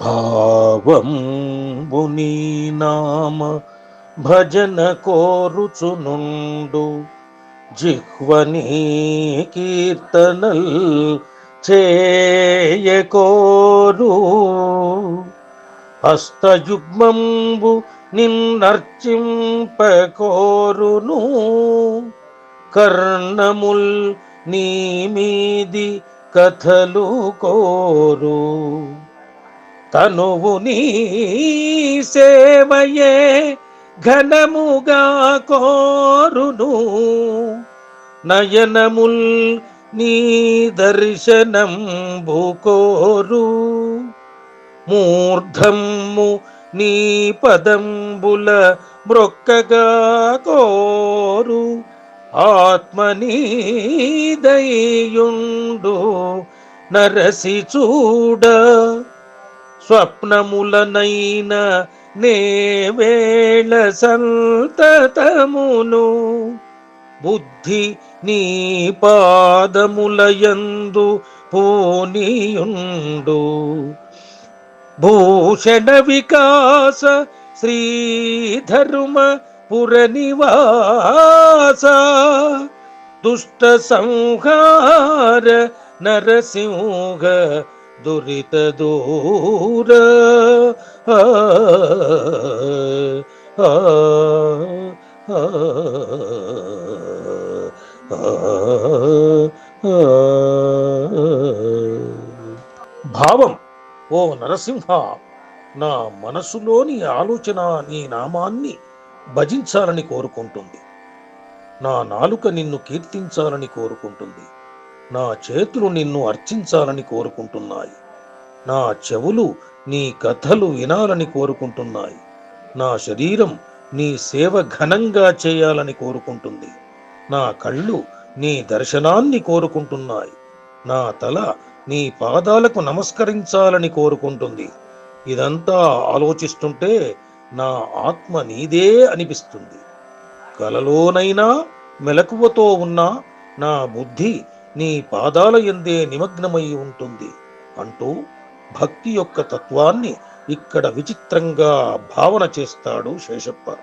భావంబుని నామ భజన కోరుచునుండు. జిహ్వనీ కీర్తనల్ చేయకోరు హస్తయుగ్మంబు నిన్నర్చింపకోరును. కర్ణముల్ నీ మీది కథలు కోరు. తనువు నీ సేవయే ఘనముగా కోరును. నయనముల్ నీ దర్శనం భూకోరు మూర్ధమ్ము నీ పదంబుల మ్రొక్కగా కోరు. ఆత్మనీదయుండు నరసి చూడ స్వప్నములనైన నేవేళ సంతతమును. బుద్ధి నీ పాదములయందు పూనియుండు. భూషణ వికాస శ్రీధర్మ పురనివాస. దుష్ట సంహార నరసింహ దురిత దూర. భావం ఓ నరసింహ నా మనసులోని ఆలోచన నీ నామాన్ని భజించాలని కోరుకుంటుంది. నా నాలుక నిన్ను కీర్తించాలని కోరుకుంటుంది. నా చేతులు నిన్ను అర్చించాలని కోరుకుంటున్నాయి. నా చెవులు నీ కథలు వినాలని కోరుకుంటున్నాయి. నా శరీరం నీ సేవ ఘనంగా చేయాలని కోరుకుంటుంది. నా కళ్ళు నీ దర్శనాన్ని కోరుకుంటున్నాయి. నా తల నీ పాదాలకు నమస్కరించాలని కోరుకుంటుంది. ఇదంతా ఆలోచిస్తుంటే నా ఆత్మ నీదే అనిపిస్తుంది. కలలోనైనా మెలకువతో ఉన్న నా బుద్ధి నీ పాదాల ఎందే నిమగ్నమై ఉంటుంది అంటూ భక్తి యొక్క తత్వాన్ని ఇక్కడ విచిత్రంగా భావన చేస్తాడు శేషప్ప.